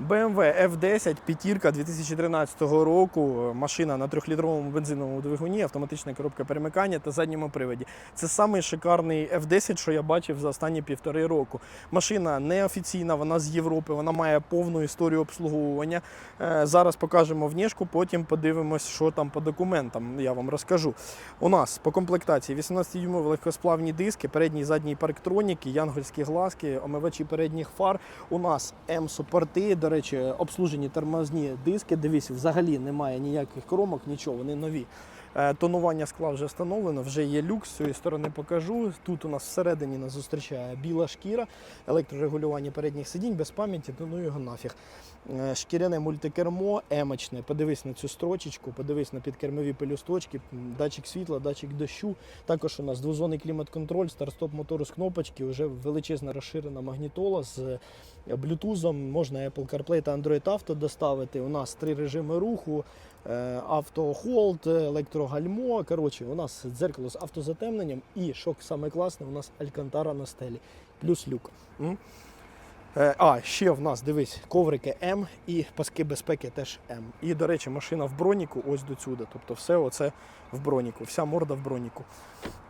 BMW F10 п'ятірка 2013 року. Машина на трьохлітровому бензиновому двигуні, автоматична коробка перемикання та задньому приводі. Це самий шикарний F10, що я бачив за останні півтори року. Машина неофіційна, вона з Європи, вона має повну історію обслуговування. Е, Зараз покажемо внешку, потім подивимось, що там по документам. Я вам розкажу. У нас по комплектації 18-дюймові легкосплавні диски, передні і задні парктроніки, янгольські глазки, омивачі передніх фар. У нас М-супорти, до речі, обслужені тормозні диски. Дивись, взагалі немає ніяких кромок, нічого, вони нові. Е, Тонування скла вже встановлено, вже є люкс, з цієї сторони покажу. Тут у нас всередині нас зустрічає біла шкіра, електрорегулювання передніх сидінь, без пам'яті, ну його нафіг. Е, Шкіряне мультикермо, емочне. Подивись на цю строчечку, подивись на підкермові пелюсточки, датчик світла, датчик дощу. Також у нас двозонний клімат-контроль, старт-стоп мотору з кнопочки, вже величезна розширена магнітола з е, блютузом. Можна Apple CarPlay та Android Auto доставити. У нас три режими руху. е, Автохолд, електрогальмо. Коротше, у нас дзеркало з автозатемненням і, що саме класне, у нас алькантара на стелі, плюс люк. Е, А, ще в нас, дивись, коврики М і паски безпеки теж М. І, до речі, машина в броніку ось до сюди. Тобто все оце в броніку, вся морда в броніку.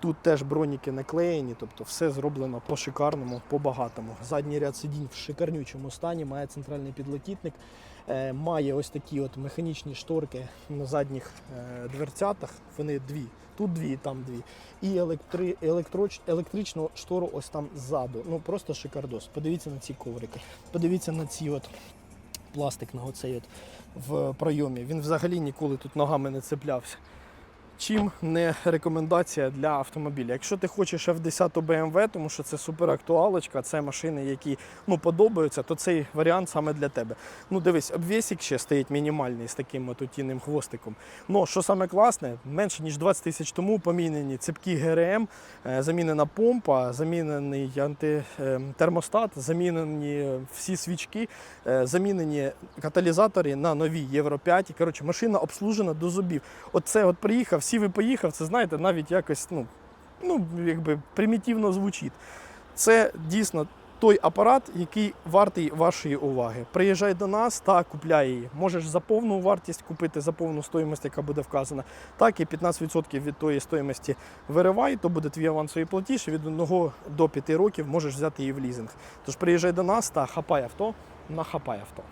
Тут теж броніки наклеєні, тобто все зроблено по шикарному, по багатому. Задній ряд сидінь в шикарнючому стані, має центральний підлокітник, е, має ось такі от механічні шторки на задніх е, дверцятах. Вони дві. Тут дві, там дві. І електри, електроч, електричну штору ось там ззаду. Ну просто шикардос. Подивіться на ці коврики. Подивіться на ці от пластик на оцей от в пройомі. Він взагалі ніколи тут ногами не цеплявся. Чим не рекомендація для автомобіля. Якщо ти хочеш F10 BMW, тому що це супер актуалочка, це машини, які ну, подобаються, то цей варіант саме для тебе. Ну дивись, обвісик ще стоїть мінімальний з таким от хвостиком. Ну, що саме класне, менше ніж 20 тисяч тому помінені цепкі ГРМ, е, замінена помпа, замінений антитермостат, замінені всі свічки, е, замінені каталізатори на нові Євро 5. Коротше, машина обслужена до зубів. Оце от приїхав, сів і поїхав, це знаєте, навіть якось ну, ну, якби примітивно звучить. Це дійсно той апарат, який вартий вашої уваги. Приїжджай до нас та купляй її. Можеш за повну вартість купити за повну стоїмость, яка буде вказана. Так і 15% від тої стоїмості виривай, то буде твій авансовий платіж. і Від 1 до 5 років можеш взяти її в лізинг. Тож приїжджай до нас та хапай авто на хапай авто.